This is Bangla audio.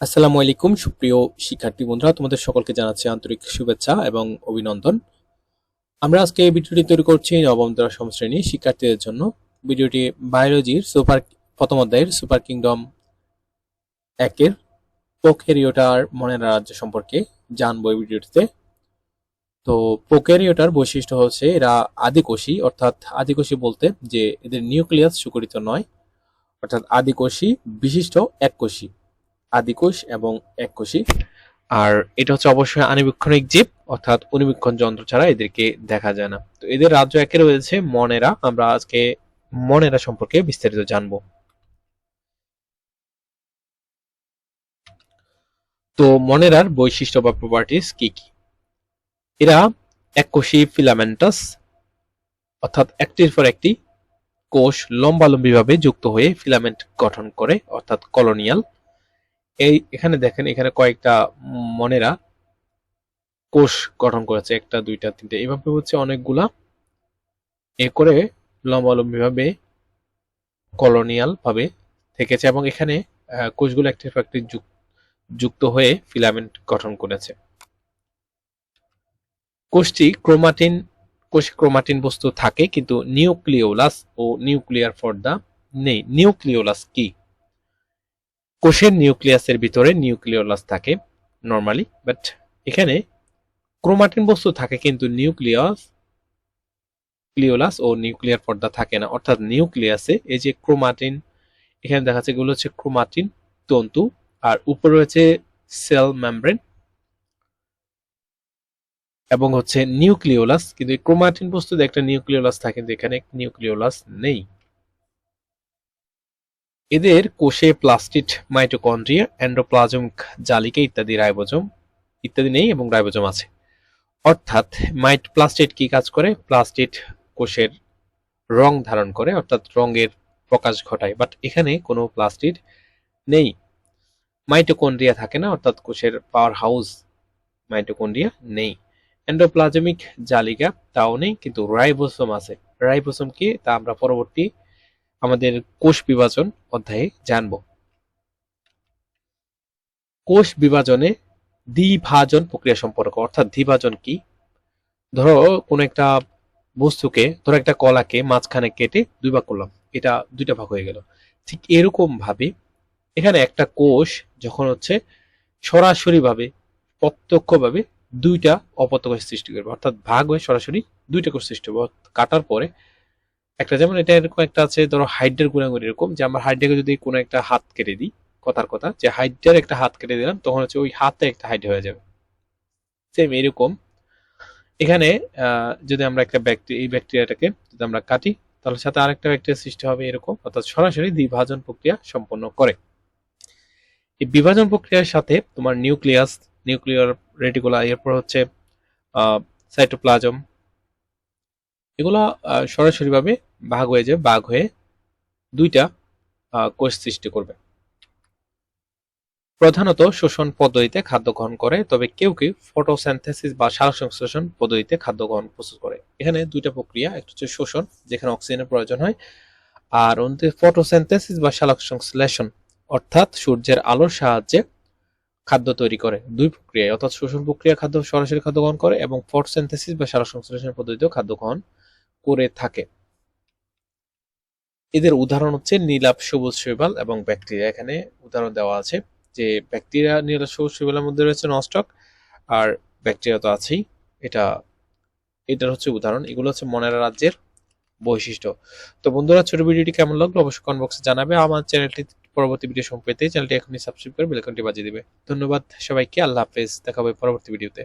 আসসালামু আলাইকুম, সুপ্রিয় শিক্ষার্থী বন্ধুরা, তোমাদের সকলকে জানাচ্ছি আন্তরিক শুভেচ্ছা এবং অভিনন্দন। আমরা আজকে এই ভিডিওটি তৈরি করছি নবম দশম শ্রেণি শিক্ষার্থীদের জন্য। ভিডিওটি বায়োলজির সুপার, প্রথম অধ্যায়ের সুপার কিংডম একের পোকেরিওটার মনের রাজ্য সম্পর্কে জানব এই ভিডিওটিতে। তো পোকেরিওটার বৈশিষ্ট্য হচ্ছে এরা আদিকোষী, অর্থাৎ আদিকোষী বলতে যে এদের নিউক্লিয়াস সুকরিত নয়, অর্থাৎ আদিকোষী বিশিষ্ট এককোষী। আদিকোষ এবং এককোষী। আর এটা হচ্ছে অবশ্যই আণুবীক্ষণিক জীব, অর্থাৎ অনুবীক্ষণ যন্ত্র ছাড়া এদেরকে দেখা যায় না। তো এদের রাজ্য একে রয়েছে মনেরা। আমরা আজকে মনেরা সম্পর্কে বিস্তারিত জানব। তো মনেরার বৈশিষ্ট্য বা প্রপার্টিস কি কি? এরা এককোষী ফিলামেন্টাস অর্থাৎ একটির পর একটি কোষ লম্বালম্বিভাবে যুক্ত হয়ে ফিলামেন্ট গঠন করে, অর্থাৎ কলোনিয়াল এই এখানে দেখেন, এখানে কয়েকটা মনেরা কোষ গঠন করেছে, একটা, দুইটা, তিনটে। এভাবে হচ্ছে অনেকগুলা এ করে লম্বালম্বি ভাবে কলোনিয়াল ভাবে থেকেছে এবং এখানে কোষগুলো একটি যুক- যুক্ত হয়ে ফিলামেন্ট গঠন করেছে। কোষটি ক্রোমাটিন, কোষে ক্রোমাটিন বস্তু থাকে, কিন্তু নিউক্লিওলাস ও নিউক্লিয়ার পর্দা নেই। নিউক্লিওলাস কি? কোষের নিউক্লিয়াসের ভিতরে নিউক্লিওলাস থাকে নর্মালি বাট এখানে ক্রোমাটিন বস্তু থাকে, কিন্তু নিউক্লিয়াস, ক্লিওলাস ও নিউক্লিয়ার পর্দা থাকে না। অর্থাৎ নিউক্লিয়াসে এই যে ক্রোমাটিন, এখানে দেখা যাচ্ছে এগুলো হচ্ছে ক্রোমাটিন তন্তু, আর উপরে রয়েছে সেল মেমব্রেন এবং হচ্ছে নিউক্লিওলাস। কিন্তু ক্রোমাটিন বস্তুতে একটা নিউক্লিওলাস থাকে, কিন্তু এখানে নিউক্লিওলাস নেই। এদের কোষে প্লাস্টিড মাইটোকন্ড্রিয়া এন্ডোপ্লাজমিক জালিকা ইত্যাদি রাইবোজোম ইত্যাদি নেই এবং রাইবোজোম আছে। অর্থাৎ মাইট, প্লাস্টিড কি কাজ করে? প্লাস্টিড কোষের রং ধারণ করে, অর্থাৎ রঙের প্রকাশ ঘটায় বাট এখানে কোনো প্লাস্টিড নেই। মাইটোকন্ড্রিয়া থাকে না, অর্থাৎ কোষের পাওয়ার হাউস মাইটোকন্ড্রিয়া নেই। এন্ডোপ্লাজমিক জালিকা তাও নেই, কিন্তু রাইবোসোম আছে। রাইবোসোম কি তা আমরা পরবর্তী আমাদের কোষ বিভাজন অধ্যায়ে জানব। কোষ বিভাজনে দ্বিভাজন প্রক্রিয়া সম্পর্ক, অর্থাৎ দ্বিভাজন কি? ধরো, কোন একটা বস্তুকে, ধরো একটা কলাকে মাঝখানে কেটে দুই ভাগ করলাম, এটা দুইটা ভাগ হয়ে গেল। ঠিক এরকম ভাবে এখানে একটা কোষ যখন হচ্ছে সরাসরি ভাবে প্রত্যক্ষ ভাবে দুইটা অপত্যকোষ সৃষ্টি করবে, অর্থাৎ ভাগ হয়ে সরাসরি দুইটা কোষ সৃষ্টি হবে কাটার পরে একটা যেমন এটা এরকম একটা আছে, ধরো হাইডের গুণাগুণ এরকম, যে আমার হাইডটাকে যদি কোনো একটা হাত কেটে দিই, কথার কথা, যে হাইডের একটা হাত কেটে দিলাম, তখন হচ্ছে ওই হাতে একটা হাইড হয়ে যাবে। সেম এরকম। এখানে যদি আমরা একটা ব্যাকটেরিয়া এই ব্যাকটেরিয়াটাকে যদি আমরা কাটি, তাহলে সাথে আরেকটা ব্যাকটেরিয়া সৃষ্টি হবে এরকম, অর্থাৎ সরাসরি দ্বিভাজন প্রক্রিয়া সম্পন্ন করে। এই বিভাজন প্রক্রিয়ার সাথে তোমার নিউক্লিয়াস নিউক্লিয়ার রেটিকুলা এরপর হচ্ছে সাইটোপ্লাজম এগুলো সরাসরি ভাবে ভাগ হয়ে যাবে ভাগ হয়ে দুইটা কোষ সৃষ্টি করবে। প্রধানত শোষণ পদ্ধতিতে খাদ্য গ্রহণ করে, তবে কেউ কেউ ফটোসিনথেসিস বা সালোকসংশ্লেষণ পদ্ধতিতে খাদ্য গ্রহণ প্রস্তুত করে। এখানে দুইটা প্রক্রিয়া, একটা হচ্ছে শোষণ, যেখানে অক্সিজেনের প্রয়োজন হয়, আর অন্যটি ফটোসিনথেসিস বা সালোকসংশ্লেষণ অর্থাৎ সূর্যের আলোর সাহায্যে খাদ্য তৈরি করে। দুই প্রক্রিয়ায়, অর্থাৎ শোষণ প্রক্রিয়া খাদ্য, সরাসরি খাদ্য গ্রহণ করে, এবং ফটোসিনথেসিস বা সালোকসংশ্লেষণ পদ্ধতিতেও খাদ্য গ্রহণ করে থাকে। এদের উদাহরণ হচ্ছে নীলাভ সবুজ শৈবাল এবং ব্যাকটেরিয়া। এখানে উদাহরণ দেওয়া আছে যে ব্যাকটেরিয়া, নীলাভ সবুজ শৈবালের মধ্যে রয়েছে নস্টক, আর ব্যাকটেরিয়া তো আছেই। এটা, এটার হচ্ছে উদাহরণ। এগুলো হচ্ছে মনেরা রাজ্যের বৈশিষ্ট্য। তো বন্ধুরা, ছোট ভিডিওটি কেমন লাগল অবশ্যই কমেন্ট বক্সে জানাবে। আমার চ্যানেলটি পরবর্তী ভিডিও সম্পর্কে চ্যানেলটি এখনই সাবস্ক্রাইব করে বেল আইকনটি বাজিয়ে দিবে। ধন্যবাদ সবাইকে। আল্লাহ হাফেজ। দেখা হবে পরবর্তী ভিডিওতে